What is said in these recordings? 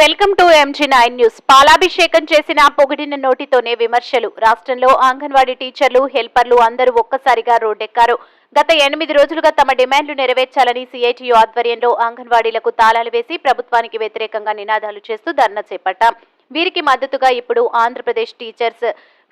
Welcome to MG nine news పాలాభిషేకం చేసిన పొగిడిన నోటితోనే విమర్శలు. రాష్ట్రంలో అంగన్వాడీ టీచర్లు హెల్పర్లు అందరూ ఒక్కసారిగా రోడ్డెక్కారు. గత ఎనిమిది రోజులుగా తమ డిమాండ్లు నెరవేర్చాలని సిఐటియు ఆధ్వర్యంలో అంగన్వాడీలకు తాళాలు వేసి ప్రభుత్వానికి వ్యతిరేకంగా నినాదాలు చేస్తూ ధర్నా చేపట్టాం. వీరికి మద్దతుగా ఇప్పుడు ఆంధ్రప్రదేశ్ టీచర్స్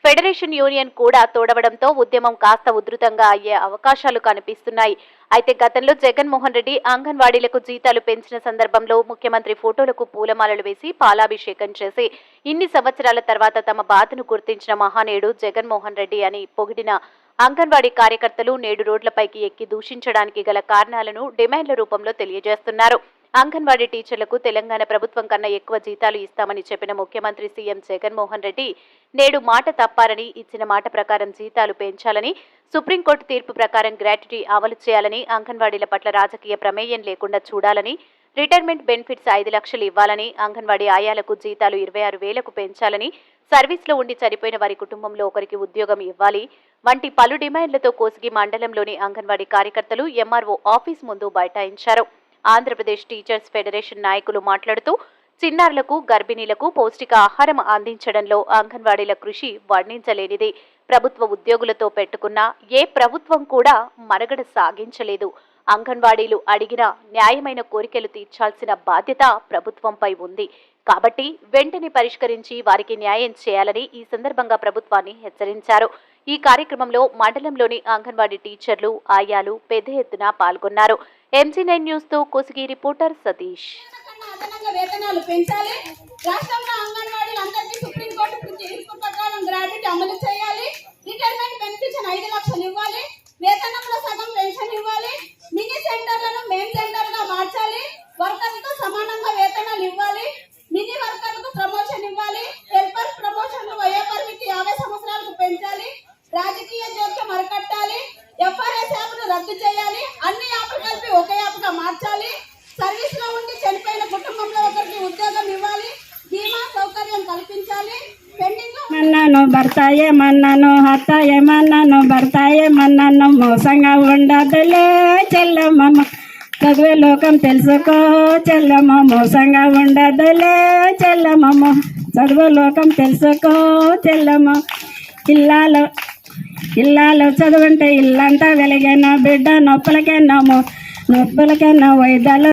ఫెడరేషన్ యూనియన్ కూడా తోడవడంతో ఉద్యమం కాస్త ఉధృతంగా అయ్యే అవకాశాలు కనిపిస్తున్నాయి. అయితే గతంలో జగన్మోహన్ రెడ్డి అంగన్వాడీలకు జీతాలు పెంచిన సందర్భంలో ముఖ్యమంత్రి ఫోటోలకు పూలమాలలు వేసి పాలాభిషేకం చేసి ఇన్ని సంవత్సరాల తర్వాత తమ బాధను గుర్తించిన మహానేడు జగన్మోహన్ రెడ్డి అని పొగిడిన అంగన్వాడీ కార్యకర్తలు నేడు రోడ్లపైకి ఎక్కి దూషించడానికి గల కారణాలను డిమాండ్ల రూపంలో తెలియజేస్తున్నారు. అంగన్వాడీ టీచర్లకు తెలంగాణ ప్రభుత్వం కన్నా ఎక్కువ జీతాలు ఇస్తామని చెప్పిన ముఖ్యమంత్రి సీఎం జగన్మోహన్ రెడ్డి నేడు మాట తప్పారని ఇచ్చిన మాట ప్రకారం జీతాలు పెంచాలని సుప్రీంకోర్టు తీర్పు ప్రకారం గ్రాట్యుటీ అమలు చేయాలని అంగన్వాడీల పట్ల రాజకీయ ప్రమేయం లేకుండా చూడాలని రిటైర్మెంట్ బెనిఫిట్స్ ఐదు లక్షలు ఇవ్వాలని అంగన్వాడీ ఆయాలకు జీతాలు ఇరవై ఆరు వేలకు పెంచాలని సర్వీస్లో ఉండి చనిపోయిన వారి కుటుంబంలో ఒకరికి ఉద్యోగం ఇవ్వాలి వంటి పలు డిమాండ్లతో కోసిగి మండలంలోని అంగన్వాడీ కార్యకర్తలు ఎంఆర్ఓ ఆఫీస్ ముందు బైఠాయించారు. ఆంధ్రప్రదేశ్ టీచర్స్ ఫెడరేషన్ నాయకులు మాట్లాడుతూ చిన్నారులకు గర్భిణీలకు పౌష్టిక ఆహారం అందించడంలో అంగన్వాడీల కృషి వర్ణించలేనిది. ప్రభుత్వ ఉద్యోగులతో పెట్టుకున్న ఏ ప్రభుత్వం కూడా మరగడ సాగించలేదు. అంగన్వాడీలు అడిగిన న్యాయమైన కోరికలు తీర్చాల్సిన బాధ్యత ప్రభుత్వంపై ఉంది. కాబట్టి వెంటనే పరిష్కరించి వారికి న్యాయం చేయాలని ఈ సందర్భంగా ప్రభుత్వాన్ని హెచ్చరించారు. ఈ కార్యక్రమంలో మండలంలోని అంగన్వాడీ టీచర్లు ఆయాలు పెద్ద ఎత్తున పాల్గొన్నారు. ఎంజీ నైన్ న్యూస్తో కోసిగి రిపోర్టర్ సతీష్. వేతనాలు పెంచాలి రాష్ట్రంలో అంగన్వాడీలు అందరికీ సుప్రీంకోర్టు ఏమన్నాను భర్త ఏమన్నాను అత్త ఏమన్నాను భర్త ఏమన్నాను మోసంగా ఉండదులే చెల్లమ్మ చదివే లోకం తెలుసుకో చెల్లమ్మ మోసంగా ఉండదులే చెల్లమ్మ చదువు లోకం తెలుసుకో చెల్లమ్మ. ఇల్లాలు ఇల్లాలు చదువుంటే ఇల్లంతా వెలిగేనా బిడ్డ నొప్పులకెన్నాము నొప్పులకెన్నా వైద్యాలు